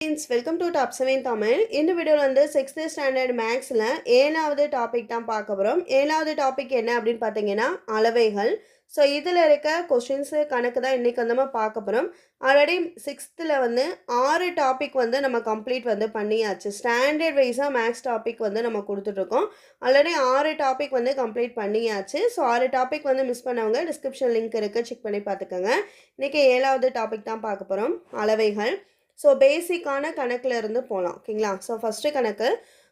Friends welcome to top seven Tamil இந்த வீடியோவில் வந்து சிக்ஸ்த்து ஸ்டாண்டர்ட் மேக்ஸில் ஏழாவது டாபிக் தான் பார்க்க போகிறோம் ஏழாவது டாபிக் என்ன அப்படின்னு பார்த்தீங்கன்னா அளவைகள். ஸோ இதில் இருக்க கொஷின்ஸு கணக்கு தான் இன்றைக்கி வந்து நம்ம பார்க்க போகிறோம் ஆல்ரெடி சிக்ஸ்த்தில் வந்து ஆறு டாபிக் வந்து நம்ம கம்ப்ளீட் வந்து பண்ணியாச்சு. ஸ்டாண்டர்ட் வைஸாக மேக்ஸ் டாபிக் வந்து நம்ம கொடுத்துட்ருக்கோம். ஆல்ரெடி ஆறு டாபிக் வந்து கம்ப்ளீட் பண்ணியாச்சு. ஸோ ஆறு டாபிக் வந்து மிஸ் பண்ணவங்க டிஸ்கிரிப்ஷன் லிங்க் இருக்குது செக் பண்ணி பார்த்துக்கோங்க. இன்றைக்கி ஏழாவது டாபிக் தான் பார்க்க போகிறோம் அளவைகள். ஸோ பேசிக்கான கணக்கில் இருந்து போகலாம் ஓகேங்களா? ஸோ ஃபஸ்ட்டு கணக்கு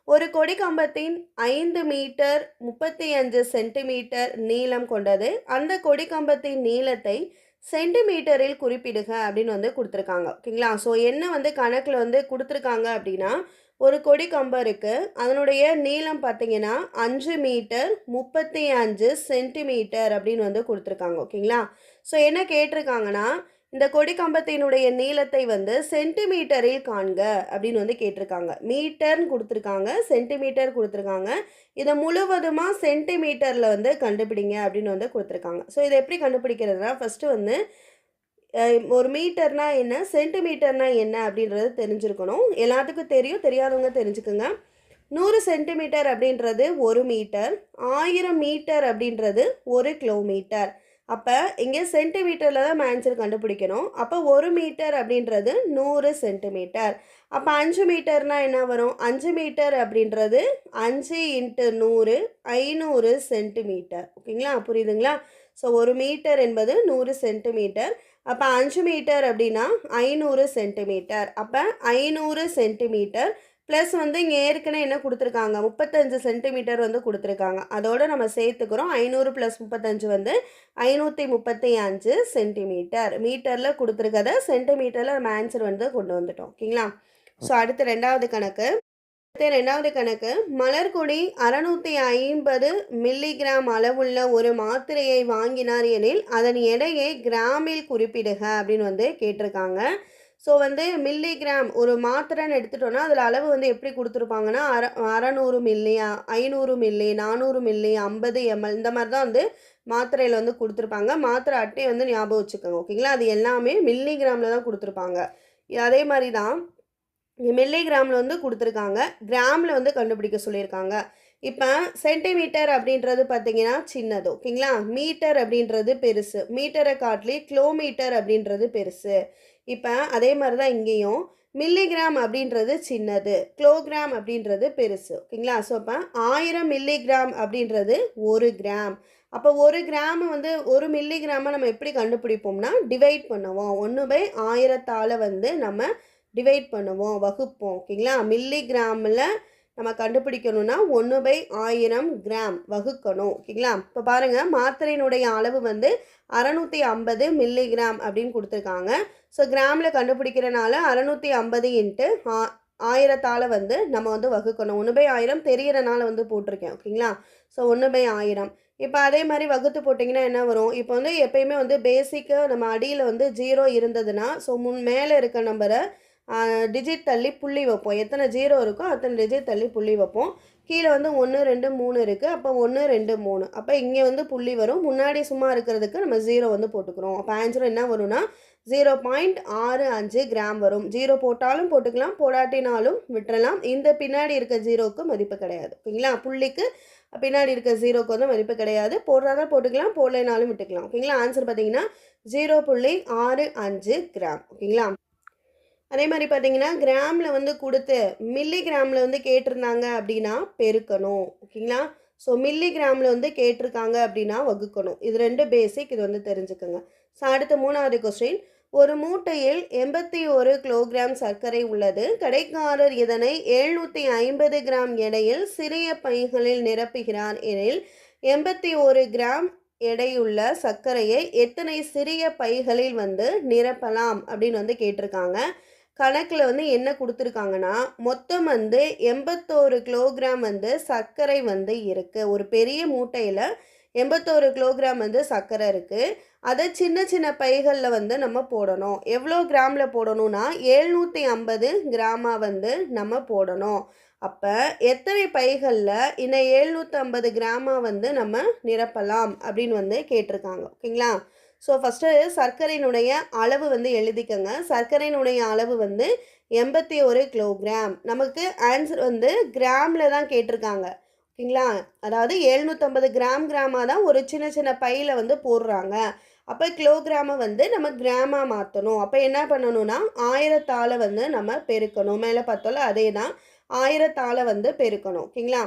ஒரு கொடி கம்பத்தின் ஐந்து மீட்டர் முப்பத்தி அஞ்சு சென்டிமீட்டர் நீளம் கொண்டது. அந்த கொடி கம்பத்தின் நீளத்தை சென்டிமீட்டரில் குறிப்பிடுக அப்படின்னு வந்து கொடுத்துருக்காங்க ஓகேங்களா? ஸோ என்ன வந்து கணக்கில் வந்து கொடுத்துருக்காங்க அப்படின்னா ஒரு கொடி கம்பம் இருக்குது அதனுடைய நீளம் பார்த்தீங்கன்னா அஞ்சு மீட்டர் முப்பத்தி அஞ்சு சென்டிமீட்டர் அப்படின்னு வந்து கொடுத்துருக்காங்க ஓகேங்களா? ஸோ என்ன கேட்டிருக்காங்கன்னா இந்த கொடி கம்பத்தினுடைய நீளத்தை வந்து சென்டிமீட்டரில் காண்க அப்படின்னு வந்து கேட்டிருக்காங்க. மீட்டர்னு கொடுத்துருக்காங்க சென்டிமீட்டர் கொடுத்துருக்காங்க. இதை முழுவதுமாக சென்டிமீட்டரில் வந்து கண்டுபிடிங்க அப்படின்னு வந்து கொடுத்துருக்காங்க. ஸோ இதை எப்படி கண்டுபிடிக்கிறதுனா ஃபஸ்ட்டு வந்து ஒரு மீட்டர்னா என்ன சென்டிமீட்டர்னா என்ன அப்படின்றது தெரிஞ்சிருக்கணும். எல்லாத்துக்கும் தெரியும் தெரியாதவங்க தெரிஞ்சுக்குங்க. நூறு சென்டிமீட்டர் அப்படின்றது ஒரு மீட்டர் ஆயிரம் மீட்டர் அப்படின்றது ஒரு கிலோமீட்டர். அப்போ இங்கே சென்டிமீட்டரில் தான் ஆன்சர் கண்டுபிடிக்கணும். அப்போ ஒரு மீட்டர் அப்படின்றது நூறு சென்டிமீட்டர் அப்போ அஞ்சு மீட்டர்னால் என்ன வரும்? அஞ்சு மீட்டர் அப்படின்றது அஞ்சு இன்ட்டு நூறு ஐநூறு சென்டிமீட்டர் ஓகேங்களா? புரியுதுங்களா? ஸோ ஒரு மீட்டர் என்பது நூறு சென்டிமீட்டர் அப்போ அஞ்சு மீட்டர் அப்படின்னா ஐநூறு சென்டிமீட்டர் அப்போ ஐநூறு சென்டிமீட்டர் ப்ளஸ் வந்து இங்கே ஏற்கனவே என்ன கொடுத்துருக்காங்க? முப்பத்தஞ்சு சென்டிமீட்டர் வந்து கொடுத்துருக்காங்க. அதோட நம்ம சேர்த்துக்கிறோம். ஐநூறு ப்ளஸ் முப்பத்தஞ்சு வந்து ஐநூற்றி முப்பத்தி அஞ்சு சென்டிமீட்டர் மீட்டரில் கொடுத்துருக்கத சென்டிமீட்டரில் நம்ம ஆன்சர் வந்து கொண்டு வந்துட்டோம். ஓகேங்களா? ஸோ அடுத்து ரெண்டாவது கணக்கு. அடுத்து ரெண்டாவது கணக்கு. மலர்கொடி அறநூற்றி ஐம்பது மில்லிகிராம் அளவுள்ள ஒரு மாத்திரையை வாங்கினார் எனில் அதன் எடையை கிராமில் குறிப்பிடுக அப்படின்னு வந்து கேட்டிருக்காங்க. ஸோ வந்து மில்லிகிராம் ஒரு மாத்திரைன்னு எடுத்துட்டோன்னா அதில் அளவு வந்து எப்படி கொடுத்துருப்பாங்கன்னா அற அறநூறு மில்லி ஐநூறு மில்லி நானூறு மில்லி ஐம்பது எம்எல் இந்த மாதிரி தான் வந்து மாத்திரையில் வந்து கொடுத்துருப்பாங்க. மாத்திரை அட்டையை வந்து ஞாபகம் வச்சுக்கோங்க ஓகேங்களா அது எல்லாமே மில்லிகிராமில் தான் கொடுத்துருப்பாங்க. அதே மாதிரி தான் மில்லிகிராமில் வந்து கொடுத்துருக்காங்க. கிராமில் வந்து கண்டுபிடிக்க சொல்லியிருக்காங்க. இப்போ சென்டிமீட்டர் அப்படின்றது பார்த்தீங்கன்னா சின்னது ஓகேங்களா மீட்டர் அப்படின்றது பெருசு. மீட்டரை காட்டிலே கிலோமீட்டர் அப்படின்றது பெருசு. இப்போ அதே மாதிரி தான் இங்கேயும். மில்லிகிராம் அப்படின்றது சின்னது. கிலோகிராம் அப்படின்றது பெருசு. ஓகேங்களா? ஸோ அப்போ ஆயிரம் மில்லிகிராம் அப்படின்றது ஒரு கிராம் அப்போ ஒரு கிராம் வந்து ஒரு மில்லிகிராமை நம்ம எப்படி கண்டுபிடிப்போம்னா டிவைட் பண்ணுவோம். ஒன்று பை ஆயிரத்தால் வந்து நம்ம டிவைட் பண்ணுவோம் வகுப்போம். ஓகேங்களா? மில்லிகிராமில் நம்ம கண்டுபிடிக்கணும்னா ஒன்று பை ஆயிரம் கிராம் வகுக்கணும் ஓகேங்களா? இப்போ பாருங்கள் மாத்திரையினுடைய அளவு வந்து அறநூற்றி ஐம்பது மில்லிகிராம் அப்படின்னு கொடுத்துருக்காங்க. ஸோ கிராமில் கண்டுபிடிக்கிறனால அறநூற்றி ஐம்பது இன்ட்டு ஆயிரத்தால் வந்து நம்ம வந்து வகுக்கணும். ஒன்று பை ஆயிரம் தெரிகிறனால வந்து போட்டிருக்கேன் ஓகேங்களா? ஸோ ஒன்று பை ஆயிரம். இப்போ அதே மாதிரி வகுத்து போட்டிங்கன்னா என்ன வரும்? இப்போ வந்து எப்பயுமே வந்து பேசிக்காக நம்ம அடியில் வந்து ஜீரோ இருந்ததுன்னா ஸோ முன் மேலே இருக்க நம்பரை டிஜிட் தள்ளி புள்ளி வைப்போம். எத்தனை ஜீரோ இருக்கோ அத்தனை டிஜிட் தள்ளி புள்ளி வைப்போம். கீழே வந்து ஒன்று ரெண்டு மூணு இருக்குது அப்போ ஒன்று ரெண்டு மூணு. அப்போ இங்கே வந்து புள்ளி வரும். முன்னாடி சும்மா இருக்கிறதுக்கு நம்ம ஜீரோ வந்து போட்டுக்கிறோம். அப்போ ஆன்சர் என்ன வரும்னா ஜீரோ பாயிண்ட் ஆறு அஞ்சு கிராம் வரும். ஜீரோ போட்டாலும் போட்டுக்கலாம். போடாட்டினாலும் விட்டுறலாம். இந்த பின்னாடி இருக்க ஜீரோவுக்கு மதிப்பு கிடையாது. ஓகேங்களா? புள்ளிக்கு பின்னாடி இருக்க ஜீரோக்கு வந்து மதிப்பு கிடையாது. போடுறாதான் போட்டுக்கலாம். போடலைனாலும் விட்டுக்கலாம். ஓகேங்களா? ஆன்சர் பார்த்தீங்கன்னா ஜீரோ புள்ளி ஆறு அஞ்சு கிராம் ஓகேங்களா? அதே மாதிரி பார்த்தீங்கன்னா கிராமில் வந்து கொடுத்து மில்லி கிராமில் வந்து கேட்டிருந்தாங்க அப்படின்னா பெருக்கணும். ஓகேங்களா? ஸோ மில்லி கிராமில் வந்து கேட்டிருக்காங்க அப்படின்னா வகுக்கணும். இது ரெண்டு பேசிக் இது வந்து தெரிஞ்சுக்கோங்க. ஸோ அடுத்த மூணாவது கொஸ்டின் ஒரு மூட்டையில் எண்பத்தி ஒரு கிலோகிராம் சர்க்கரை உள்ளது. கடைக்காரர் இதனை எழுநூற்றி ஐம்பது கிராம் எடையில் சிறிய பைகளில் நிரப்புகிறார் எனில் எண்பத்தி ஒரு கிராம் எடையுள்ள சர்க்கரையை எத்தனை சிறிய பைகளில் வந்து நிரப்பலாம் அப்படின்னு வந்து கேட்டிருக்காங்க. கணக்கில் வந்து என்ன கொடுத்துருக்காங்கன்னா மொத்தம் வந்து எண்பத்தோரு கிலோகிராம் வந்து சர்க்கரை வந்து இருக்குது ஒரு பெரிய மூட்டையில் எண்பத்தோரு கிலோகிராம் வந்து சர்க்கரை இருக்குது அதை சின்ன சின்ன பைகளில் வந்து நம்ம போடணும். எவ்வளோ கிராமில் போடணும்னா ஏழ்நூற்றி ஐம்பது கிராமாக வந்து நம்ம போடணும். அப்போ எத்தனை பைகளில் இந்த எழுநூற்றி ஐம்பது கிராமாக வந்து நம்ம நிரப்பலாம் அப்படின்னு வந்து கேட்டிருக்காங்க. ஓகேங்களா? ஸோ ஃபஸ்ட்டு சர்க்கரையினுடைய அளவு வந்து எழுதிக்கங்க. சர்க்கரையினுடைய அளவு வந்து எண்பத்தி ஒரு கிலோகிராம் நமக்கு ஆன்சர் வந்து கிராமில் தான் கேட்டிருக்காங்க. ஓகேங்களா? அதாவது எழுநூற்றம்பது கிராம் கிராமாக தான் ஒரு சின்ன சின்ன பையில் வந்து போடுறாங்க. அப்போ கிலோகிராமை வந்து நம்ம கிராமாக மாற்றணும் அப்போ என்ன பண்ணணும்னா ஆயிரத்தால் வந்து நம்ம பெருக்கணும். மேலே பார்த்தோம்ல அதே தான் ஆயிரத்தால் வந்து பெருக்கணும். ஓகேங்களா?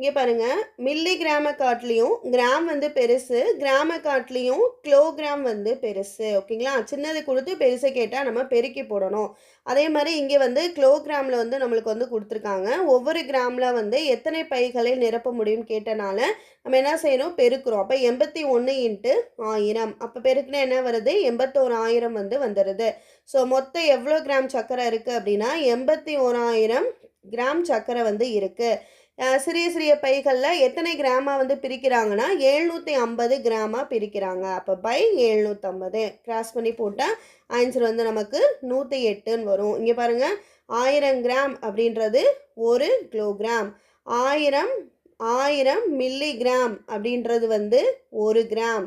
இங்கே பாருங்கள் மில்லி கிராம காட்லேயும் கிராம் வந்து பெருசு கிராம காட்லேயும் கிலோகிராம் வந்து பெருசு ஓகேங்களா? சின்னது கொடுத்து பெருசை கேட்டால் நம்ம பெருக்கி போடணும். அதே மாதிரி இங்கே வந்து கிலோகிராமில் வந்து நம்மளுக்கு வந்து கொடுத்துருக்காங்க. ஒவ்வொரு கிராமில் வந்து எத்தனை பைகளை நிரப்ப முடியும் கேட்டனால நம்ம என்ன செய்யணும்? பெருக்கிறோம். அப்போ எண்பத்தி ஒன்று இன்ட்டு ஆயிரம். அப்போ பெருக்குனா என்ன வருது? எண்பத்தோரு ஆயிரம் வந்து வந்துடுது ஸோ மொத்தம் எவ்வளோ கிராம் சர்க்கரை இருக்குது அப்படின்னா எண்பத்தி ஓராயிரம் கிராம் சக்கரை வந்து இருக்குது சிறிய சிறிய பைகளில் எத்தனை கிராமாக வந்து பிரிக்கிறாங்கன்னா எழுநூற்றி ஐம்பது கிராமாக பிரிக்கிறாங்க. அப்போ பை எழுநூற்றம்பது கிராஸ் பண்ணி போட்டால் ஆன்சர் வந்து நமக்கு நூற்றி எட்டுன்னு வரும். இங்கே பாருங்கள் ஆயிரம் கிராம் அப்படின்றது ஒரு கிலோகிராம் ஆயிரம் ஆயிரம் மில்லி கிராம் அப்படின்றது வந்து ஒரு கிராம்.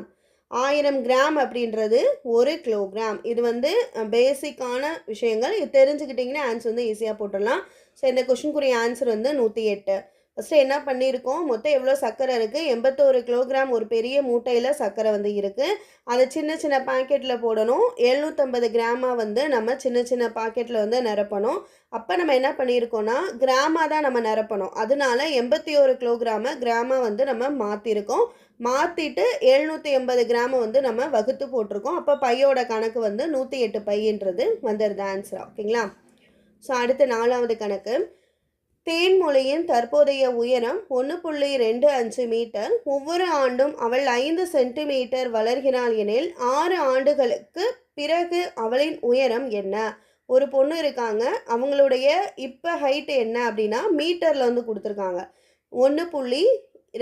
ஆயிரம் கிராம் அப்படின்றது ஒரு கிலோகிராம் இது வந்து பேசிக்கான விஷயங்கள். இது தெரிஞ்சுக்கிட்டிங்கன்னா ஆன்சர் வந்து ஈஸியாக போட்டுடலாம். ஸோ இந்த கொஷினுக்குரிய ஆன்சர் வந்து நூற்றி எட்டு. ஃபஸ்ட்டு என்ன பண்ணியிருக்கோம் மொத்தம் எவ்வளோ சர்க்கரை இருக்குது எண்பத்தோரு கிலோகிராம் ஒரு பெரிய மூட்டையில் சர்க்கரை வந்து இருக்குது அதை சின்ன சின்ன பாக்கெட்டில் போடணும். எழுநூற்றம்பது கிராமாக வந்து நம்ம சின்ன சின்ன பாக்கெட்டில் வந்து நிரப்பணும். அப்போ நம்ம என்ன பண்ணியிருக்கோம்னா கிராமாக தான் நம்ம நிரப்பணும். அதனால எண்பத்தி ஒரு கிலோகிராமை கிராமாக வந்து நம்ம மாற்றிருக்கோம் மாற்றிட்டு எழுநூற்றி எண்பது கிராமை வந்து நம்ம வகுத்து போட்டிருக்கோம். அப்போ பையோட கணக்கு வந்து நூற்றி எட்டு பையன்றது வந்துடுது ஆன்சர் ஓகேங்களா? ஸோ அடுத்து நாலாவது கணக்கு. தேன்மொழியின் தற்போதைய உயரம் ஒன்று புள்ளி ரெண்டு அஞ்சு மீட்டர். ஒவ்வொரு ஆண்டும் அவள் ஐந்து சென்டிமீட்டர் வளர்கிறாள் எனில் ஆறு ஆண்டுகளுக்கு பிறகு அவளின் உயரம் என்ன? ஒரு பொண்ணு இருக்காங்க. அவங்களுடைய இப்போ ஹைட் என்ன அப்படின்னா மீட்டரில் வந்து கொடுத்துருக்காங்க. ஒன்று புள்ளி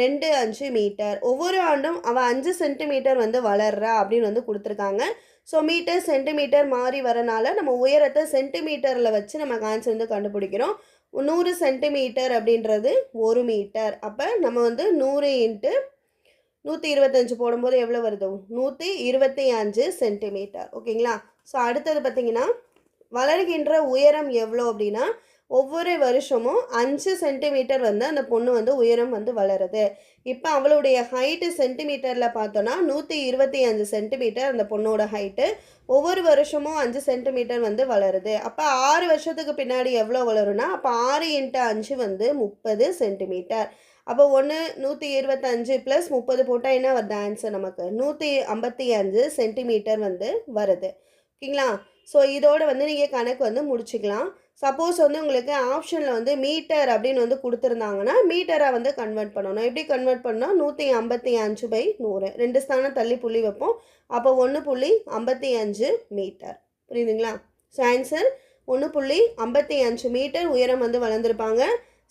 ரெண்டு அஞ்சு மீட்டர். ஒவ்வொரு ஆண்டும் அவள் அஞ்சு சென்டிமீட்டர் வந்து வளர்றா அப்படின்னு வந்து கொடுத்துருக்காங்க. ஸோ மீட்டர் சென்டிமீட்டர் மாறி வரனால நம்ம உயரத்தை சென்டிமீட்டரில் வச்சு நம்ம ஆன்சர் வந்து கண்டுபிடிக்கிறோம். நூறு சென்டிமீட்டர் அப்படின்றது ஒரு மீட்டர் அப்போ நம்ம வந்து நூறு இன்ட்டு நூற்றி இருபத்தஞ்சு போடும்போது எவ்வளோ வருது? நூற்றி இருபத்தி அஞ்சு சென்டிமீட்டர் ஓகேங்களா ஸோ அடுத்தது பார்த்திங்கன்னா வளர்கின்ற உயரம் எவ்வளோ அப்படின்னா ஒவ்வொரு வருஷமும் அஞ்சு சென்டிமீட்டர் வந்து அந்த பொண்ணு வந்து உயரம் வந்து வளருது. இப்போ அவளுடைய ஹைட்டு சென்டிமீட்டரில் பார்த்தோன்னா நூற்றி இருபத்தி அஞ்சு சென்டிமீட்டர் அந்த பொண்ணோட ஹைட்டு ஒவ்வொரு வருஷமும் அஞ்சு சென்டிமீட்டர் வந்து வளருது. அப்போ ஆறு வருஷத்துக்கு பின்னாடி எவ்வளோ வளரும்னா அப்போ ஆறு இன்ட்டு அஞ்சு வந்து முப்பது சென்டிமீட்டர் அப்போ ஒன்று நூற்றி இருபத்தஞ்சு ப்ளஸ் முப்பது போட்டால் என்ன வருது ஆன்சர் நமக்கு? நூற்றி ஐம்பத்தி அஞ்சு சென்டிமீட்டர் வந்து வருது. ஓகேங்களா? ஸோ இதோட வந்து நீங்கள் கணக்கு வந்து முடிச்சுக்கலாம். சப்போஸ் வந்து உங்களுக்கு ஆப்ஷனில் வந்து மீட்டர் அப்படின்னு வந்து கொடுத்துருந்தாங்கன்னா மீட்டராக வந்து கன்வெர்ட் பண்ணணும். எப்படி கன்வெர்ட் பண்ணால் நூற்றி ஐம்பத்தி அஞ்சு பை நூறு. ரெண்டு ஸ்தானம் தள்ளி புள்ளி வைப்போம். அப்போ ஒன்று புள்ளி ஐம்பத்தி அஞ்சு மீட்டர். புரியுதுங்களா? ஸோ ஆன்சர் ஒன்று புள்ளி ஐம்பத்தி அஞ்சு மீட்டர் உயரம் வந்து வளர்ந்துருப்பாங்க.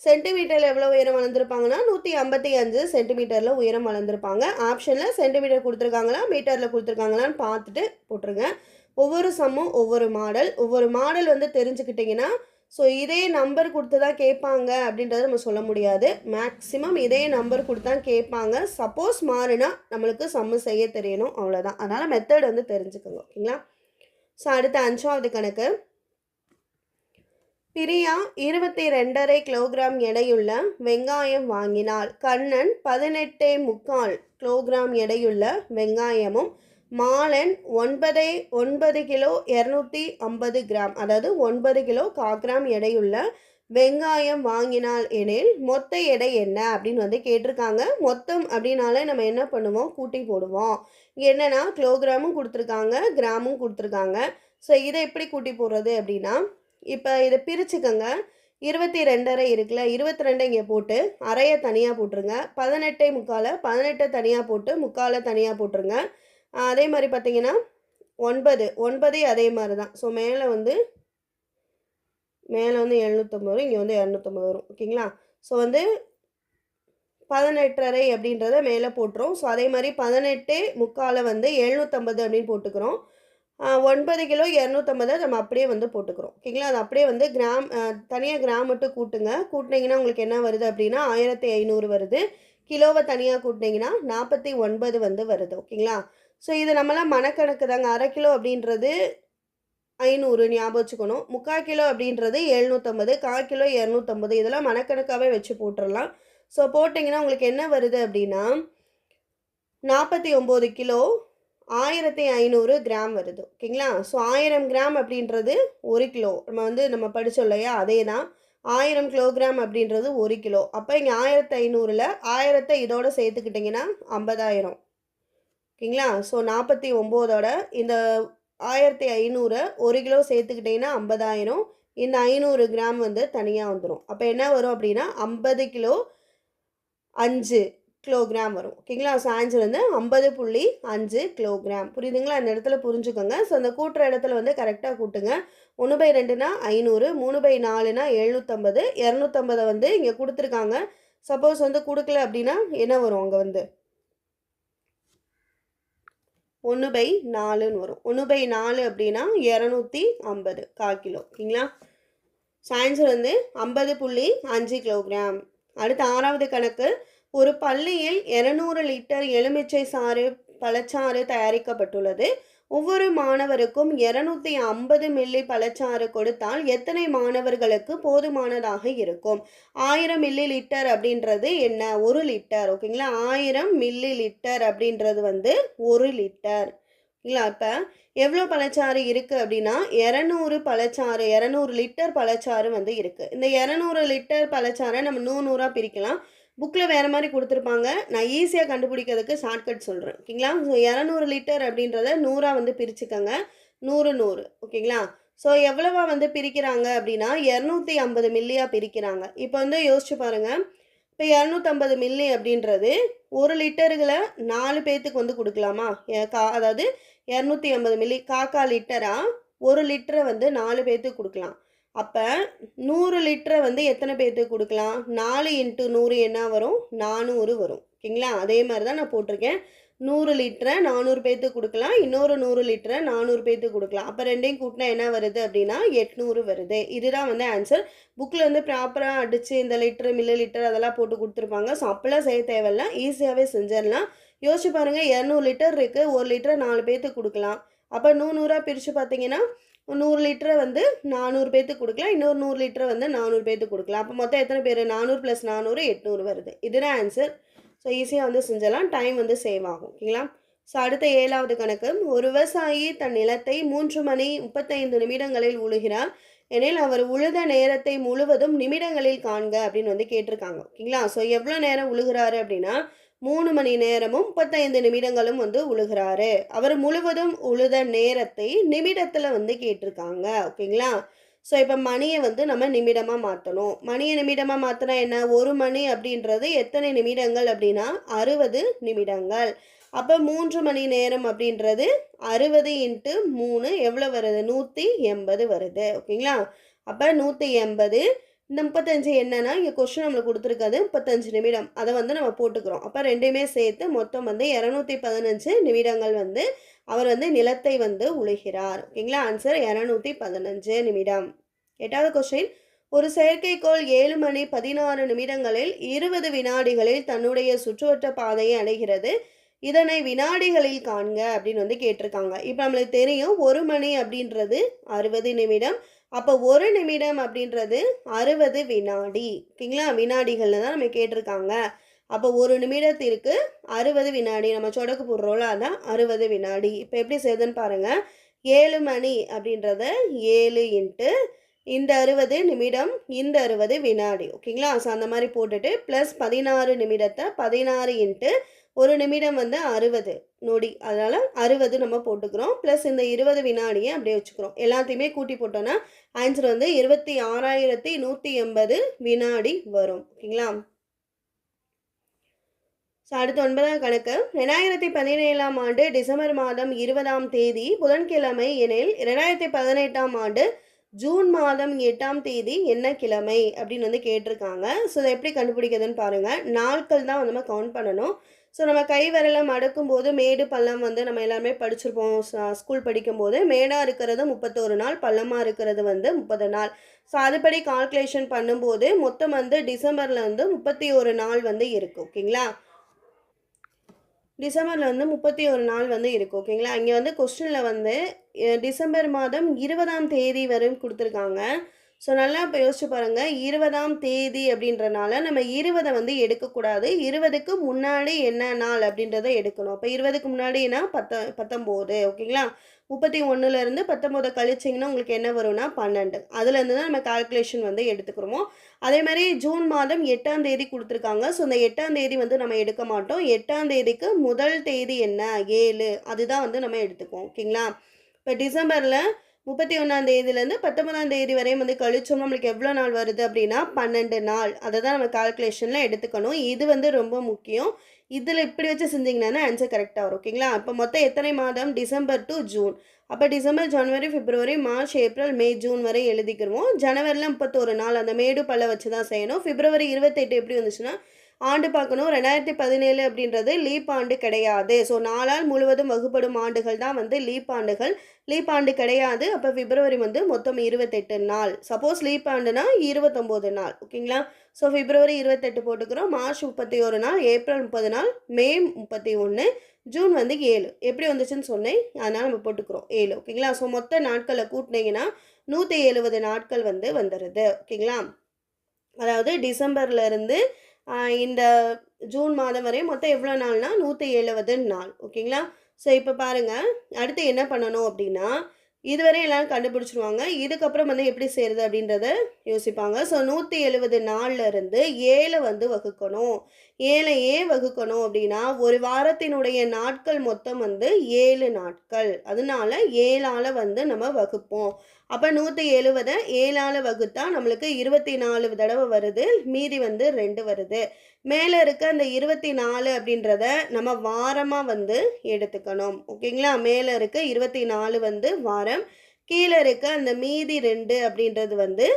சென்டிமீட்டரில் எவ்வளோ உயரம் வளர்ந்துருப்பாங்கன்னா நூற்றி ஐம்பத்தி அஞ்சு சென்டிமீட்டரில் உயரம் வளர்ந்துருப்பாங்க. ஆப்ஷனில் சென்டிமீட்டர் கொடுத்துருக்காங்களா மீட்டரில் கொடுத்துருக்காங்களான்னு பார்த்துட்டு போட்டுருங்க. ஒவ்வொரு சம்மும் ஒவ்வொரு மாடல். ஒவ்வொரு மாடல் வந்து தெரிஞ்சுக்கிட்டிங்கன்னா ஸோ இதே நம்பர் கொடுத்து தான் கேட்பாங்க அப்படின்றத நம்ம சொல்ல முடியாது. மேக்ஸிமம் இதே நம்பர் கொடுத்து தான் கேட்பாங்க. சப்போஸ் மாறுனா நம்மளுக்கு சம்மு செய்ய தெரியணும். அவ்வளோதான் அதனால் மெத்தட் வந்து தெரிஞ்சுக்கோங்க. ஓகேங்களா? ஸோ அடுத்த அஞ்சாவது கணக்கு. பிரியா இருபத்தி ரெண்டரை கிலோகிராம் எடையுள்ள வெங்காயம் வாங்கினாள் கண்ணன் பதினெட்டே முக்கால் கிலோகிராம் எடையுள்ள வெங்காயமும் மாலன் ஒன்பதை ஒன்பது கிலோ இரநூத்தி ஐம்பது கிராம். அதாவது ஒன்பது கிலோ காக்ராம் எடையுள்ள வெங்காயம் வாங்கினால் எனில் மொத்த எடை என்ன அப்படின்னு வந்து கேட்டிருக்காங்க. மொத்தம் அப்படின்னாலே நம்ம என்ன பண்ணுவோம்? கூட்டி போடுவோம். என்னென்னா கிலோகிராமும் கொடுத்துருக்காங்க கிராமும் கொடுத்துருக்காங்க. ஸோ இதை எப்படி கூட்டி போடுறது அப்படின்னா இப்போ இதை பிரிச்சுக்கோங்க. இருபத்தி ரெண்டரை இருக்குல்ல இருபத்தி ரெண்டை இங்கே போட்டு அரையை தனியாக போட்டுருங்க. பதினெட்டை முக்காலை பதினெட்டை தனியாக போட்டு முக்காலை தனியாக போட்டுருங்க. அதே மாதிரி பார்த்தீங்கன்னா ஒன்பது ஒன்பதே அதே மாதிரி தான். ஸோ மேலே வந்து மேலே வந்து எழுநூற்றம்பது வரும் இங்கே வந்து இரநூத்தம்பது வரும். ஓகேங்களா? ஸோ வந்து பதினெட்டரை அப்படின்றத மேலே போட்டுரும். ஸோ அதே மாதிரி பதினெட்டு முக்காலை வந்து எழுநூற்றம்பது அப்படின்னு போட்டுக்கிறோம். ஒன்பது கிலோ இரநூத்தம்பதை நம்ம அப்படியே வந்து போட்டுக்கிறோம். ஓகேங்களா? அது அப்படியே வந்து கிராம் தனியாக கிராம் மட்டும் கூட்டுங்க. கூட்டினீங்கன்னா உங்களுக்கு என்ன வருது அப்படின்னா ஆயிரத்தி ஐநூறு வருது. கிலோவை தனியாக கூட்டினீங்கன்னா நாற்பத்தி ஒன்பது வந்து வருது. ஓகேங்களா? ஸோ இது நம்மளாம் மனக்கணக்கு தாங்க அரை கிலோ அப்படின்றது ஐநூறு ஞாபகம் வச்சுக்கணும். முக்கால் கிலோ அப்படின்றது எழுநூற்றம்பது கால் கிலோ இரநூத்தம்பது. இதெல்லாம் மனக்கணக்காகவே வச்சு போட்டுடலாம். ஸோ போட்டிங்கன்னா உங்களுக்கு என்ன வருது அப்படின்னா நாற்பத்தி ஒம்பது கிலோ ஆயிரத்தி ஐநூறு கிராம் வருது. ஓகேங்களா? ஸோ ஆயிரம் கிராம் அப்படின்றது ஒரு கிலோ. நம்ம வந்து நம்ம படித்தோம் இல்லையா? அதே தான் ஆயிரம் கிலோகிராம் அப்படின்றது ஒரு கிலோ. அப்போ இங்கே ஆயிரத்தி ஐநூறில் ஆயிரத்தை இதோடு சேர்த்துக்கிட்டிங்கன்னா ஐம்பதாயிரம். ஓகேங்களா? ஸோ நாற்பத்தி ஒம்போதோட இந்த ஆயிரத்தி ஐநூறு ஒரு கிலோ சேர்த்துக்கிட்டிங்கன்னா ஐம்பதாயிரம். இந்த ஐநூறு கிராம் வந்து தனியாக வந்துடும் அப்போ என்ன வரும் அப்படின்னா ஐம்பது கிலோ அஞ்சு கிலோகிராம் வரும். ஓகேங்களா? ஸோ ஆன்சர் வந்து ஐம்பது புள்ளி அஞ்சு கிலோகிராம் புரியுதுங்களா? அந்த இடத்துல புரிஞ்சுக்கோங்க. ஸோ அந்த கூட்டுற இடத்துல வந்து கரெக்டாக கூட்டுங்க. ஒன்று பை ரெண்டுனா ஐநூறு மூணு பை நாலுனா எழுநூற்றம்பது இரநூத்தம்பதை வந்து இங்கே கொடுத்துருக்காங்க. சப்போஸ் வந்து கொடுக்கல அப்படின்னா என்ன வரும் அங்கே வந்து? ஒன்று பை நாலுன்னு வரும். ஒன்று பை நாலு அப்படின்னா இரநூத்தி ஐம்பது கால் கிலோ. ஓகேங்களா ஸோ ஆன்சர் வந்து ஐம்பது புள்ளி அஞ்சு கிலோகிராம் அடுத்து ஆறாவது கணக்கு. ஒரு பள்ளியில் இருநூறு லிட்டர் எலுமிச்சை சாறு பழச்சாறு தயாரிக்கப்பட்டுள்ளது. ஒவ்வொரு மாணவருக்கும் இருநூத்தி ஐம்பது மில்லி பழச்சாறு கொடுத்தால் எத்தனை மாணவர்களுக்கு போதுமானதாக இருக்கும்? ஆயிரம் மில்லி லிட்டர் அப்படின்றது என்ன? ஒரு லிட்டர் ஓகேங்களா? ஆயிரம் மில்லி லிட்டர் அப்படின்றது வந்து ஒரு லிட்டர். இல்லை இப்போ எவ்வளோ பழச்சாறு இருக்குது அப்படின்னா இரநூறு பழச்சாறு இரநூறு லிட்டர் பழச்சாறு வந்து இருக்குது இந்த இரநூறு லிட்டர் பழச்சாறை நம்ம நூறு நூறாக பிரிக்கலாம். புக்கில் வேறு மாதிரி கொடுத்துருப்பாங்க. நான் ஈஸியாக கண்டுபிடிக்கிறதுக்கு ஷார்ட்கட் சொல்கிறேன் ஓகேங்களா? ஸோ இரநூறு லிட்டர் அப்படின்றத நூறாக வந்து பிரிச்சுக்கோங்க. நூறு நூறு. ஓகேங்களா? ஸோ எவ்வளவா வந்து பிரிக்கிறாங்க அப்படின்னா இரநூத்தி ஐம்பது மில்லியாக பிரிக்கிறாங்க. இப்போ வந்து யோசிச்சு பாருங்கள் இப்போ இரநூத்தம்பது மில்லி அப்படின்றது ஒரு லிட்டருகளை நாலு பேர்த்துக்கு வந்து கொடுக்கலாமா? கா அதாவது இரநூத்தி ஐம்பது மில்லி காக்கா லிட்டராக ஒரு லிட்டரை வந்து நாலு பேர்த்துக்கு கொடுக்கலாம். அப்போ நூறு லிட்டரை வந்து எத்தனை பேர்த்துக்கு கொடுக்கலாம்? நாலு இன்ட்டு நூறு என்ன வரும்? நானூறு வரும். ஓகேங்களா? அதே மாதிரி தான் நான் போட்டிருக்கேன். நூறு லிட்டரை நானூறு பேர்த்துக்கு கொடுக்கலாம். இன்னொரு நூறு லிட்டரை நானூறு பேர்த்துக்கு கொடுக்கலாம். அப்போ ரெண்டையும் கூட்டினா என்ன வருது அப்படின்னா எட்நூறு வருது. இதுதான் வந்து ஆன்சர் புக்கில் வந்து ப்ராப்பராக அடித்து இந்த லிட்டரு மில்லி லிட்டர் அதெல்லாம் போட்டு கொடுத்துருப்பாங்க. ஸோ அப்போல்லாம் செய்ய தேவையில்ல. ஈஸியாகவே செஞ்சிடலாம். யோசிச்சு பாருங்கள் இரநூறு லிட்டர் இருக்குது ஒரு லிட்டர் நாலு பேர்த்துக்கு கொடுக்கலாம். அப்போ நூறு நூறாக பிரித்து பார்த்தீங்கன்னா நூறு லிட்டரை வந்து நானூறு பேர்த்துக்கு கொடுக்கலாம். இன்னொரு நூறு லிட்டரை வந்து நானூறு பேர்த்துக்கு கொடுக்கலாம். அப்போ மொத்தம் எத்தனை பேர்? நானூறு ப்ளஸ் நானூறு எட்நூறு வருது. இதுதான் ஆன்சர் ஸோ ஈஸியாக வந்து செஞ்சிடலாம் டைம் வந்து சேவ் ஆகும். ஓகேங்களா ஸோ அடுத்த ஏழாவது கணக்கு. ஒரு விவசாயி தன் நிலத்தை மூன்று மணி முப்பத்தைந்து நிமிடங்களில் உழுகிறார். எனில் அவர் உழுத நேரத்தை முழுவதும் நிமிடங்களில் காண்க அப்படின்னு வந்து கேட்டிருக்காங்க. ஓகேங்களா ஸோ எவ்வளோ நேரம் உழுகிறாரு அப்படின்னா மூணு மணி நேரமும் முப்பத்தைந்து நிமிடங்களும் வந்து உழுகிறாரு. அவர் முழுவதும் உழுத நேரத்தை நிமிடத்தில் வந்து கேட்டிருக்காங்க. ஓகேங்களா? ஸோ இப்போ மணியை வந்து நம்ம நிமிடமாக மாற்றணும் மணியை நிமிடமாக மாற்றினா என்ன? ஒரு மணி அப்படின்றது எத்தனை நிமிடங்கள் அப்படின்னா அறுபது நிமிடங்கள். அப்போ மூன்று மணி நேரம் அப்படின்றது அறுபது இன்ட்டு மூணு எவ்வளோ வருது? நூற்றி எண்பது வருது. ஓகேங்களா? அப்போ நூற்றி எண்பது இந்த முப்பத்தஞ்சு என்னன்னா இங்கே கொஸ்டின் நம்மளுக்கு கொடுத்துருக்காது. முப்பத்தஞ்சு நிமிடம். அதை வந்து நம்ம போட்டுக்கிறோம். அப்போ ரெண்டுமே சேர்த்து மொத்தம் வந்து இரநூத்தி பதினஞ்சு நிமிடங்கள் வந்து அவர் வந்து நிலத்தை வந்து உழுகிறார். ஓகேங்களா ஆன்சர் இரநூத்தி பதினஞ்சு நிமிடம். எட்டாவது கொஸ்டின் ஒரு செயற்கைக்கோள் ஏழு மணி பதினாறு நிமிடங்களில் இருபது வினாடிகளில் தன்னுடைய சுற்றுவட்ட பாதையை அடைகிறது. இதனை வினாடிகளில் காண்க அப்படின்னு வந்து கேட்டிருக்காங்க. இப்போ நம்மளுக்கு தெரியும் ஒரு மணி அப்படின்றது அறுபது நிமிடம். அப்போ ஒரு நிமிடம் அப்படின்றது அறுபது வினாடி. ஓகேங்களா? வினாடிகளில் தான் நம்ம கேட்டிருக்காங்க. அப்போ ஒரு நிமிடத்திற்கு அறுபது வினாடி. நம்ம சொடக்கு போடுறோம்ல அதான் அறுபது வினாடி. இப்போ எப்படி செய்யுதுன்னு பாருங்கள் ஏழு மணி அப்படின்றத ஏழு இன்ட்டு இந்த அறுபது நிமிடம் இந்த அறுபது வினாடி. ஓகேங்களா? ஸோ அந்த மாதிரி போட்டுட்டு ப்ளஸ் பதினாறு நிமிடத்தை பதினாறு இன்ட்டு ஒரு நிமிடம் வந்து அறுபது. நொடி. அதனால் அறுபது நம்ம போட்டுக்கிறோம். ப்ளஸ் இந்த இருபது வினாடியை அப்படியே வச்சுக்கிறோம். எல்லாத்தையுமே கூட்டி போட்டோன்னா ஆன்சர் வந்து இருபத்தி ஆறாயிரத்தி நூற்றி எண்பது வினாடி வரும். ஓகேங்களா? ஸோ அடுத்த ஒன்பதாம் கணக்கு. ரெண்டாயிரத்தி பதினேழாம் ஆண்டு டிசம்பர் மாதம் இருபதாம் தேதி புதன்கிழமை எனில் ரெண்டாயிரத்தி பதினெட்டாம் ஆண்டு ஜூன் மாதம் எட்டாம் தேதி என்ன கிழமை அப்படின்னு வந்து கேட்டிருக்காங்க. ஸோ அதை எப்படி கண்டுபிடிக்கிறதுன்னு பாருங்கள் நாட்கள் தான் வந்து நம்ம கவுண்ட் பண்ணணும். ஸோ நம்ம கை விரலை மடக்கும் போது மேடு பள்ளம் வந்து நம்ம எல்லாருமே படிச்சிருப்போம். ஸ்கூல் படிக்கும்போது மேடாக இருக்கிறது முப்பத்தோரு நாள் பள்ளமாக இருக்கிறது வந்து முப்பது நாள். ஸோ அதுபடி கால்குலேஷன் பண்ணும்போது மொத்தம் வந்து டிசம்பரில் வந்து முப்பத்தி ஒரு நாள் வந்து இருக்குது ஓகேங்களா? டிசம்பரில் வந்து முப்பத்தி ஒரு நாள் வந்து இருக்குது ஓகேங்களா? இங்கே வந்து கொஸ்டினில் வந்து டிசம்பர் மாதம் இருபதாம் தேதி வரும் கொடுத்துருக்காங்க. ஸோ நல்லா இப்போ யோசிச்சு பாருங்கள் இருபதாம் தேதி அப்படின்றனால நம்ம இருபதை வந்து எடுக்கக்கூடாது. இருபதுக்கு முன்னாடி என்ன நாள் அப்படின்றத எடுக்கணும். இப்போ இருபதுக்கு முன்னாடினா பத்த பத்தொம்போது ஓகேங்களா? முப்பத்தி ஒன்றுலேருந்து பத்தொம்போதை கழிச்சிங்கன்னா உங்களுக்கு என்ன வரும்னா பன்னெண்டு. அதுலேருந்து தான் நம்ம கால்குலேஷன் வந்து எடுத்துக்கிறோமோ. அதே மாதிரி ஜூன் மாதம் எட்டாம் தேதி கொடுத்துருக்காங்க. ஸோ இந்த எட்டாம் தேதி வந்து நம்ம எடுக்க மாட்டோம். எட்டாம் தேதிக்கு முதல் தேதி என்ன? ஏழு. அதுதான் வந்து நம்ம எடுத்துக்குவோம். ஓகேங்களா? இப்போ டிசம்பரில் முப்பத்தி ஒன்றாம் தேதியிலேருந்து பத்தொன்பதாம் தேதி வரையும் வந்து கழிச்சோம் நம்மளுக்கு எவ்வளோ நாள் வருது அப்படின்னா பன்னெண்டு நாள். அதை தான் நம்ம கால்குலேஷனில் எடுத்துக்கணும். இது வந்து ரொம்ப முக்கியம். இதில் இப்படி வச்சு செஞ்சிங்கன்னா ஆன்சர் கரெக்டாக வரும். ஓகேங்களா இப்போ மொத்தம் எத்தனை மாதம்? December to June. அப்போ டிசம்பர் ஜனவரி பிப்ரவரி மார்ச் ஏப்ரல் மே ஜூன் வரை எழுதிக்கிருவோம். ஜனவரியில் முப்பத்தொரு நாள் அந்த மேடு பல்ல வச்சு தான் செய்யணும். பிப்ரவரி இருபத்தெட்டு எப்படி வந்துச்சுன்னா ஆண்டு பார்க்கணும். ரெண்டாயிரத்தி பதினேழு அப்படின்றது லீப் ஆண்டு கிடையாது. ஸோ நாளால் முழுவதும் வகுப்படும் ஆண்டுகள் தான் வந்து லீப் ஆண்டுகள். லீப் ஆண்டு கிடையாது. அப்போ பிப்ரவரி வந்து மொத்தம் இருபத்தெட்டு நாள். சப்போஸ் லீப் ஆண்டுனா இருபத்தொம்போது நாள். ஓகேங்களா ஸோ பிப்ரவரி இருபத்தெட்டு போட்டுக்கிறோம். மார்ச் முப்பத்தி ஒரு நாள். ஏப்ரல் முப்பது நாள். மே முப்பத்தி ஒன்று ஜூன் வந்து ஏழு. எப்படி வந்துச்சுன்னு சொன்னேன். அதனால் நம்ம போட்டுக்கிறோம். ஏழு. ஓகேங்களா ஸோ மொத்த நாட்களை கூட்டினீங்கன்னா நூற்றி எழுபது நாட்கள் வந்து வந்துடுது ஓகேங்களா அதாவது டிசம்பர்லேருந்து இருந்து இந்த ஜூன் மாதம் வரை மொத்தம் எவ்வளோ நாள்னா நூற்றி எழுபது நாள் ஓகேங்களா? ஸோ இப்போ பாருங்கள் அடுத்து என்ன பண்ணணும் அப்படின்னா இதுவரை எல்லாரும் கண்டுபிடிச்சிருவாங்க இதுக்கப்புறம் வந்து எப்படி செய்கிறது அப்படின்றத யோசிப்பாங்க. ஸோ நூற்றி எழுபது நாள்ல இருந்து ஏழை வந்து வகுக்கணும். ஏழை ஏன் வகுக்கணும் அப்படின்னா ஒரு வாரத்தினுடைய நாட்கள் மொத்தம் வந்து ஏழு நாட்கள். அதனால ஏழால் வந்து நம்ம வகுப்போம். அப்போ நூற்றி எழுபதை ஏழால் வகுத்தா நம்மளுக்கு இருபத்தி நாலு தடவை வருது. மீதி வந்து ரெண்டு வருது. மேலே இருக்க அந்த இருபத்தி நாலு அப்படின்றத நம்ம வாரமாக வந்து எடுத்துக்கணும். ஓகேங்களா? மேலே இருக்க இருபத்தி நாலு வந்து வாரம். கீழே இருக்க அந்த மீதி ரெண்டு அப்படின்றது வந்து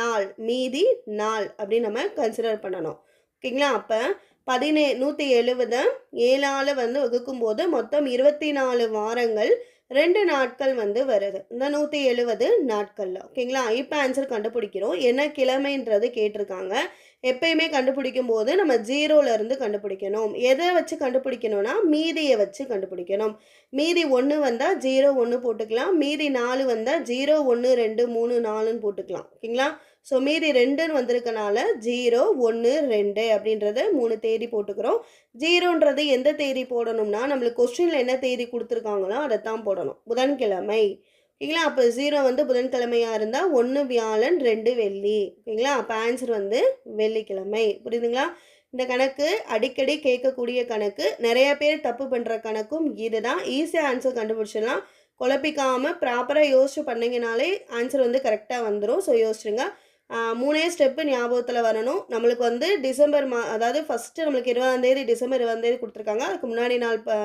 நாள். மீதி நாள் அப்படின்னு நம்ம கன்சிடர் பண்ணணும். ஓகேங்களா? அப்போ பதினே நூற்றி எழுபதை ஏழால் வந்து வகுக்கும்போது மொத்தம் இருபத்தி நாலு வாரங்கள் ரெண்டு நாட்கள் வந்து வருது. இந்த நூற்றி எழுபது நாட்களில். ஓகேங்களா? இப்போ ஆன்சர் கண்டுபிடிக்கிறோம். என்ன கிழமைன்றது கேட்டிருக்காங்க. எப்பயுமே கண்டுபிடிக்கும் போது நம்ம ஜீரோலேருந்து கண்டுபிடிக்கணும். எதை வச்சு கண்டுபிடிக்கணும்னா மீதியை வச்சு கண்டுபிடிக்கணும். மீதி ஒன்று வந்தால் ஜீரோ ஒன்று போட்டுக்கலாம். மீதி நாலு வந்தால் ஜீரோ ஒன்று ரெண்டு மூணு நாலுன்னு போட்டுக்கலாம். ஓகேங்களா? ஸோ மீதி ரெண்டுன்னு வந்திருக்கனால ஜீரோ ஒன்று ரெண்டு அப்படின்றத மூணு தேதி போட்டுக்கிறோம். ஜீரோன்றது எந்த தேதி போடணும்னா நம்மளுக்கு கொஸ்டினில் என்ன தேதி கொடுத்துருக்காங்களோ அதை தான் போடணும். புதன்கிழமை. ஓகேங்களா? அப்போ ஜீரோ வந்து புதன்கிழமையாக இருந்தால் ஒன்று வியாழன் ரெண்டு வெள்ளி. ஓகேங்களா? அப்போ ஆன்சர் வந்து வெள்ளிக்கிழமை. புரியுதுங்களா? இந்த கணக்கு அடிக்கடி கேட்கக்கூடிய கணக்கு நிறைய பேர் தப்பு பண்ணுற கணக்கும் இது தான் ஈஸியாக ஆன்சர் கண்டுபிடிச்சிடலாம். குழப்பிக்காமல் ப்ராப்பராக யோசிச்சு பண்ணிங்கனாலே ஆன்சர் வந்து கரெக்டாக வந்துடும் ஸோ யோசிச்சுருங்க. மூணே ஸ்டெப்பு ஞாபகத்தில் வரணும். நம்மளுக்கு வந்து டிசம்பர் மா அதாவது ஃபஸ்ட்டு நம்மளுக்கு இருபதாந்தேதி டிசம்பர் இருபதாந்தேதி கொடுத்துருக்காங்க. அதுக்கு முன்னாடி நாள் இப்போ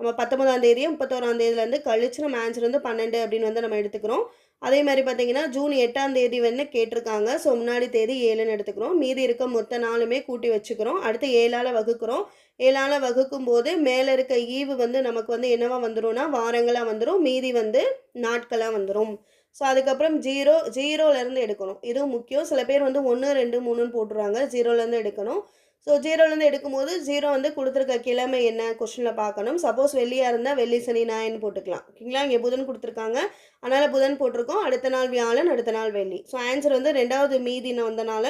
நம்ம பத்தொன்பதாம் தேதியும் முப்பத்தோராம் தேதியிலேருந்து கழிச்சு நம்ம ஆன்சர் வந்து பன்னெண்டு அப்படின்னு வந்து நம்ம எடுத்துக்கிறோம். அதே மாதிரி பார்த்தீங்கன்னா ஜூன் எட்டாம் தேதி வந்து கேட்டிருக்காங்க. ஸோ முன்னாடி தேதி ஏழுன்னு எடுத்துக்கிறோம். மீதி இருக்க மொத்த நாளுமே கூட்டி வச்சுக்கிறோம். அடுத்து ஏழால் வகுக்கிறோம். ஏழால் வகுக்கும் போது மேலே இருக்க ஈவு வந்து நமக்கு வந்து என்னவா வந்துடும்னா வாரங்களாக வந்துடும் மீதி வந்து நாட்களாக வந்துடும் ஸோ அதுக்கப்புறம் ஜீரோ ஜீரோலேருந்து எடுக்கணும். இதுவும் முக்கியம். சில பேர் வந்து ஒன்று ரெண்டு மூணுன்னு போட்டுருவாங்க. ஜீரோலேருந்து எடுக்கணும். ஸோ ஜீரோலேருந்து எடுக்கும்போது ஜீரோ வந்து கொடுத்துருக்க கிழமை என்ன கொஷனில் பார்க்கணும். சப்போஸ் வெள்ளியாக இருந்தால் வெள்ளி சனி ஞாயின்னு போட்டுக்கலாம். ஓகேங்களா? இங்கே புதன் கொடுத்துருக்காங்க. அதனால் புதன் போட்டிருக்கோம். அடுத்த நாள் வியாழன் அடுத்த நாள் வெள்ளி. ஸோ ஆன்சர் வந்து ரெண்டாவது மீதின வந்தனால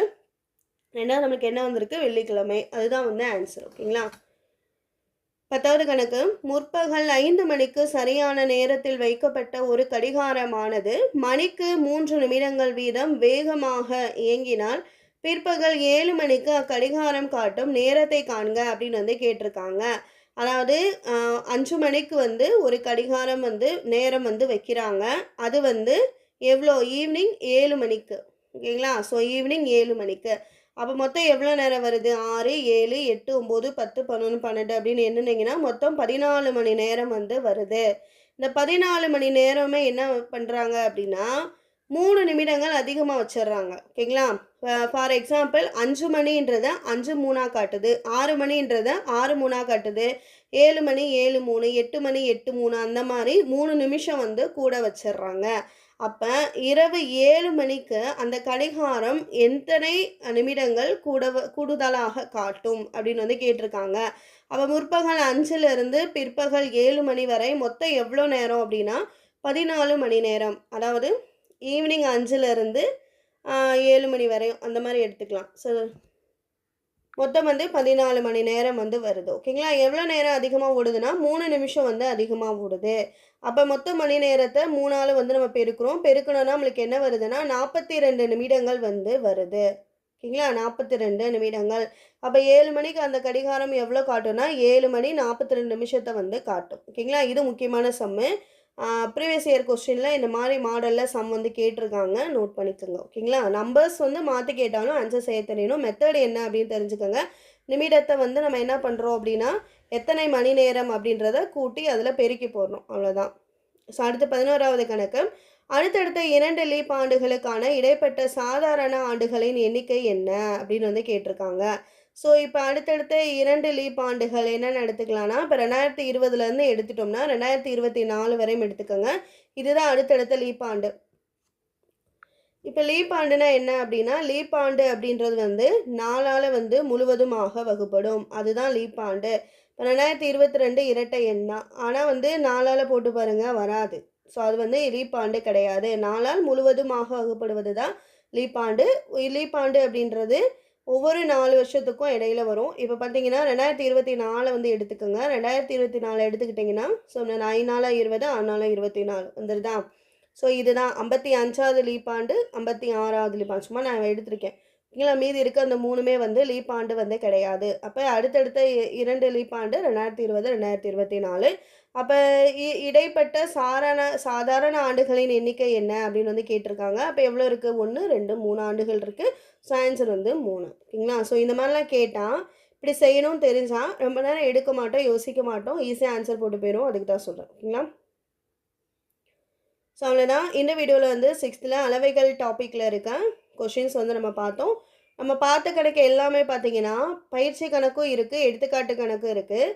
ரெண்டாவது நமக்கு என்ன வந்திருக்கு? வெள்ளிக்கிழமை. அதுதான் வந்து ஆன்சர் ஓகேங்களா? பத்தாவது கணக்கு முற்பகல் ஐந்து மணிக்கு சரியான நேரத்தில் வைக்கப்பட்ட ஒரு கடிகாரமானது மணிக்கு மூன்று நிமிடங்கள் வீதம் வேகமாக இயங்கினால் பிற்பகல் ஏழு மணிக்கு அக்கடிகாரம் காட்டும் நேரத்தை காண்க அப்படின்னு வந்து கேட்டிருக்காங்க. அதாவது அஞ்சு மணிக்கு வந்து ஒரு கடிகாரம் வந்து நேரம் வந்து வைக்கிறாங்க. அது வந்து எவ்வளோ? ஈவினிங் ஏழு மணிக்கு. ஓகேங்களா? ஸோ ஈவினிங் ஏழு மணிக்கு. அப்போ மொத்தம் எவ்வளோ நேரம் வருது? ஆறு ஏழு எட்டு ஒம்பது பத்து பதினொன்று பன்னெண்டு அப்படின்னு எண்ணுனீங்கன்னா மொத்தம் பதினாலு மணி நேரம் வந்து வருது. இந்த பதினாலு மணி நேரமே என்ன பண்ணுறாங்க அப்படின்னா மூணு நிமிடங்கள் அதிகமாக வச்சிடுறாங்க. ஓகேங்களா? ஃபார் எக்ஸாம்பிள் அஞ்சு மணின்றத அஞ்சு மூணாக காட்டுது. ஆறு மணின்றத ஆறு மூணாக காட்டுது. ஏழு மணி ஏழு மூணு எட்டு மணி எட்டு மூணு அந்த மாதிரி மூணு நிமிஷம் வந்து கூட வச்சிடுறாங்க அப்போ இரவு ஏழு மணிக்கு அந்த கடிகாரம் எத்தனை நிமிடங்கள் கூட கூடுதலாக காட்டும் அப்படின்னு வந்து கேட்டிருக்காங்க. அப்போ முற்பகல் அஞ்சுலேருந்து பிற்பகல் ஏழு மணி வரை மொத்தம் எவ்வளோ நேரம் அப்படின்னா பதினாலு மணி நேரம். அதாவது ஈவினிங் அஞ்சுலேருந்து ஏழு மணி வரையும் அந்த மாதிரி எடுத்துக்கலாம். ஸோ மொத்தம் வந்து பதினாலு மணி நேரம் வந்து வருது. ஓகேங்களா எவ்வளோ நேரம் அதிகமாக ஓடுதுன்னா மூணு நிமிஷம் வந்து அதிகமாக ஓடுது. அப்போ மொத்த மணி நேரத்தை மூணால் வந்து நம்ம பெருக்கிறோம். பெருக்கணும்னா நம்மளுக்கு என்ன வருதுன்னா நாற்பத்தி ரெண்டு நிமிடங்கள் வந்து வருது. ஓகேங்களா நாற்பத்தி ரெண்டு நிமிடங்கள். அப்போ ஏழு மணிக்கு அந்த கடிகாரம் எவ்வளோ காட்டும்னா ஏழு மணி நாற்பத்தி ரெண்டு நிமிஷத்தை வந்து காட்டும். ஓகேங்களா இது முக்கியமான சம்மு. ப்ரீவியஸ் இயர் கொஸ்டினில் இந்த மாதிரி மாடலில் சம் வந்து கேட்டிருக்காங்க. நோட் பண்ணிக்கோங்க ஓகேங்களா நம்பர்ஸ் வந்து மாற்றி கேட்டாலும் ஆன்சர் செய்ய தெரியணும். மெத்தட் என்ன அப்படின்னு தெரிஞ்சுக்கோங்க. நிமிடத்தை வந்து நம்ம என்ன பண்ணுறோம் அப்படின்னா எத்தனை மணி நேரம் அப்படின்றத கூட்டி அதில் பெருக்கி போடணும். அவ்வளோதான் ஸோ அடுத்து பதினோராவது கணக்கு. அடுத்தடுத்த இரண்டு லீப் ஆண்டுகளுக்கான இடைப்பட்ட சாதாரண ஆண்டுகளின் எண்ணிக்கை என்ன அப்படின்னு வந்து கேட்டிருக்காங்க. ஸோ இப்போ அடுத்தடுத்த இரண்டு லீப் ஆண்டுகள் என்னென்னு எடுத்துக்கலாம்னா இப்போ ரெண்டாயிரத்தி இருபதுலேருந்து எடுத்துட்டோம்னா ரெண்டாயிரத்தி இருபத்தி நாலு வரையும் எடுத்துக்கோங்க. இதுதான் அடுத்தடுத்த லீப் ஆண்டு. இப்போ லீப் ஆண்டுனா என்ன அப்படின்னா லீப் ஆண்டு அப்படின்றது வந்து நாளால் வந்து முழுவதுமாக வகுப்படும். அதுதான் லீப் ஆண்டு. இப்போ ரெண்டாயிரத்தி இருபத்தி ரெண்டு இரட்டை எண் தான் ஆனால் வந்து நாளால் போட்டு பாருங்கள் வராது. ஸோ அது வந்து லீப் ஆண்டு கிடையாது. நாளால் முழுவதுமாக வகுப்படுவது தான் லீப் ஆண்டு. லீப் ஆண்டு அப்படின்றது ஒவ்வொரு நாலு வருஷத்துக்கும் இடையில வரும். இப்போ பார்த்தீங்கன்னா ரெண்டாயிரத்தி இருபத்தி நாலு வந்து எடுத்துக்கோங்க. ரெண்டாயிரத்தி இருபத்தி நாலு எடுத்துக்கிட்டிங்கன்னா ஸோ ஐந்து இருபது ஆறு நாளாக இருபத்தி நாலு வந்துருதா? ஸோ இதுதான். ஐம்பத்தி அஞ்சாவது லீப்பாண்டு ஐம்பத்தி ஆறாவது லீப்பாண்டு சும்மா நான் எடுத்திருக்கேன். ஓகேங்களா மீதி இருக்க அந்த மூணுமே வந்து லீப்பாண்டு வந்து கிடையாது. அப்போ அடுத்தடுத்த இரண்டு லீப்பாண்டு ரெண்டாயிரத்தி இருபது ரெண்டாயிரத்தி இருபத்தி நாலு. அப்போ இடைப்பட்ட சாரண சாதாரண ஆண்டுகளின் எண்ணிக்கை என்ன? அப்படின்னு வந்து கேட்டிருக்காங்க. அப்போ எவ்வளோ இருக்குது ஒன்று ரெண்டு மூணு ஆண்டுகள் இருக்குது ஸோ ஆன்சர் வந்து மூணு. ஓகேங்களா? ஸோ இந்த மாதிரிலாம் கேட்டால் இப்படி செய்யணும்னு தெரிஞ்சால் ரொம்ப நேரம் எடுக்க மாட்டோம் யோசிக்க மாட்டோம் ஈஸியாக ஆன்சர் போட்டு போயிடும் அதுக்கு தான் சொல்கிறேன் ஓகேங்களா? ஸோ அவ்வளோதான் இந்த வீடியோவில் வந்து சிக்ஸ்த்தில் அளவைகள் டாப்பிக்கில் இருக்க கொஷின்ஸ் வந்து நம்ம பார்த்தோம். நம்ம பார்த்த கணக்கு எல்லாமே பார்த்தீங்கன்னா பயிற்சி கணக்கும் இருக்குது எடுத்துக்காட்டு கணக்கும் இருக்குது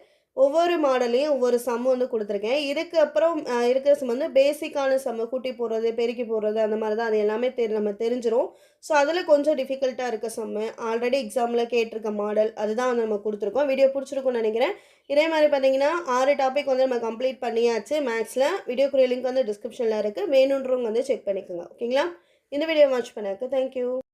ஒவ்வொரு மாடலையும் ஒவ்வொரு சம் வந்து கொடுத்துருக்கேன். இதுக்கு அப்புறம் இருக்கிற சம் வந்து பேசிக்கான சம் கூட்டி போடுறது பெருக்கி போடுறது அந்த மாதிரி தான் அது எல்லாமே தெரி நம்ம தெரிஞ்சிடும் ஸோ அதில் கொஞ்சம் டிஃபிகல்ட்டாக இருக்க சம்மு ஆல்ரெடி எக்ஸாமில் கேட்டிருக்க மாடல் அதுதான் வந்து நம்ம கொடுத்துருக்கோம். வீடியோ பிடிச்சிருக்கும்னு நினைக்கிறேன். இதே மாதிரி பார்த்தீங்கன்னா ஆறு டாபிக் வந்து நம்ம கம்ப்ளீட் பண்ணியாச்சு மேக்ஸில் வீடியோக்குரிய லிங்க் வந்து டிஸ்கிரிப்ஷனில் இருக்குது வேணுன்றவங்க வந்து செக் பண்ணிக்கோங்க. ஓகேங்களா இந்த வீடியோ வாட்ச் பண்ணாக்கு தேங்க்யூ